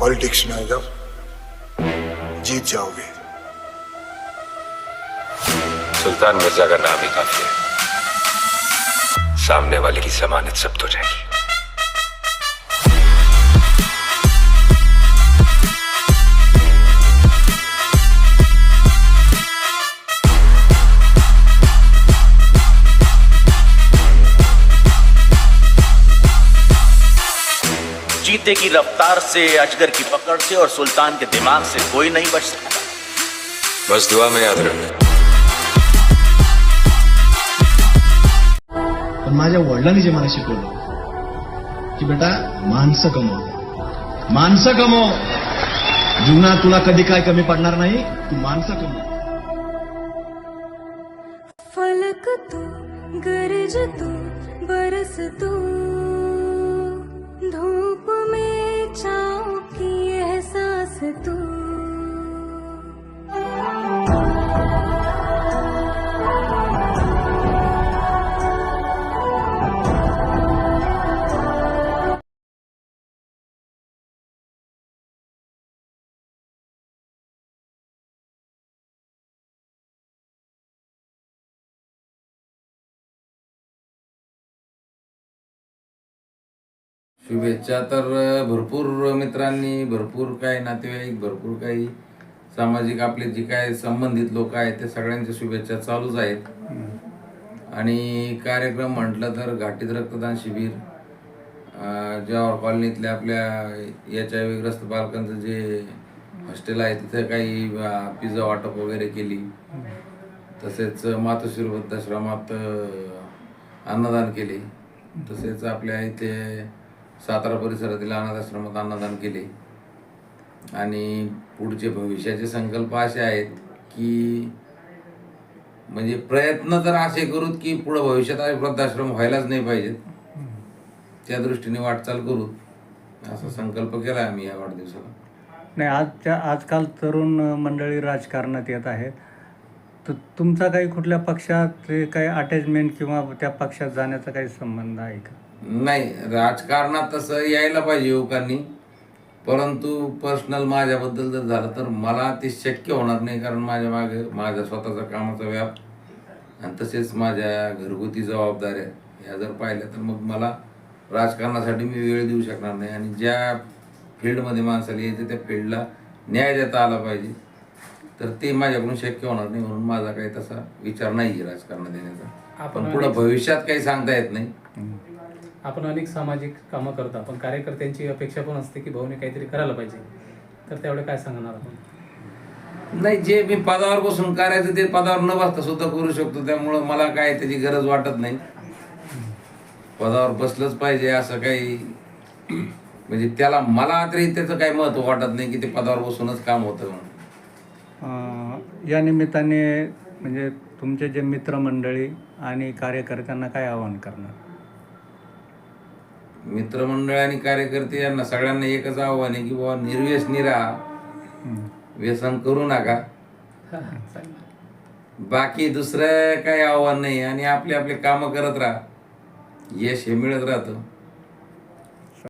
Politics में जब जीत जाओगे। सुल्तान मिर्ज़ा का नाम ही काफ़ी है। सामने वाले की जमानत सब तो जाएगी। चीते की रफ्तार से अजगर की पकड़ से और सुल्तान के दिमाग से कोई नहीं बच सकता। बस दुआ में याद रखना। पण माझ्या वडिलांनी जे मला शिकवलं की बेटा माणसं कमव. माणसं कमव. जीवनात तुला कधी काय कमी पडणार नाही तू माणसं कमव. फलक तू गरज तू बरस तू. tout. शुभेच्छा तर भरपूर मित्रांनी भरपूर काही नातेवाईक भरपूर काही सामाजिक आपले जे काय संबंधित लोक आहेत ते सगळ्यांच्या शुभेच्छा चालूच आहेत. आणि कार्यक्रम म्हटलं तर घाटीत रक्तदान शिबिर अं, जवाहर कॉलनीतल्या आपल्या याच्या ग्रस्त बालकांचं जे हॉस्टेल आहे तिथे काही पिझ्झा वाटप वगैरे केली. तसेच मातोश्री वृद्धाश्रमात अन्नदान केले. तसेच आपल्या इथे सातारा परिसरातील अनाथाश्रमात अन्नदान केले. आणि पुढचे भविष्याचे संकल्प असे आहेत की म्हणजे प्रयत्न तर असे करूत की पुढं भविष्यात वृद्धाश्रम व्हायलाच नाही पाहिजेत. त्या दृष्टीने वाटचाल करू असा संकल्प केला आम्ही या वाढदिवसाला. नाही आजच्या आजकाल तरुण मंडळी राजकारणात येत आहेत. तर तुमचा काही कुठल्या पक्षात काही अटॅचमेंट किंवा त्या पक्षात जाण्याचा काही संबंध आहे का? नाही राजकारणात तसं यायला पाहिजे युवकांनी. परंतु पर्सनल माझ्याबद्दल जर झालं तर मला ते शक्य होणार नाही कारण माझ्या मागे माझ्या स्वतःचा कामाचा व्याप आणि तसेच माझ्या घरगुती जबाबदाऱ्या ह्या जर पाहिल्या तर मग मला राजकारणासाठी मी वेळ देऊ शकणार नाही. आणि ज्या फील्डमध्ये माणसाला यायचं त्या फील्डला न्याय देता आला पाहिजे. तर ते माझ्याकडून शक्य होणार नाही म्हणून माझा काही तसा विचार नाही आहे राजकारणात येण्याचा. आपण पण पुढं भविष्यात काही सांगता येत नाही. आपण अनेक सामाजिक कामं करतो. पण कार्यकर्त्यांची अपेक्षा पण असते की भाऊने काहीतरी करायला पाहिजे. तर तेवढे काय सांगणार आपण? नाही जे मी पदावर बसून करायचं ते पदावर न बसता सुद्धा करू शकतो. त्यामुळं मला काय त्याची गरज वाटत नाही. पदावर बसलंच पाहिजे असं काही. म्हणजे त्याला मला तरी त्याचं काही महत्त्व वाटत नाही की ते पदावर बसूनच काम होतं म्हणून. या निमित्ताने म्हणजे तुमचे जे मित्रमंडळी आणि कार्यकर्त्यांना काय आवाहन करणार? मित्रमंडळ आणि कार्यकर्ते यांना सगळ्यांना एकच आव्हान आहे की बाबा निर्व्यसनी राहा व्यसन करू नका. बाकी दुसरं काही आव्हान नाही आणि आपले आपले कामं करत राहा. यश हे मिळत राहतं.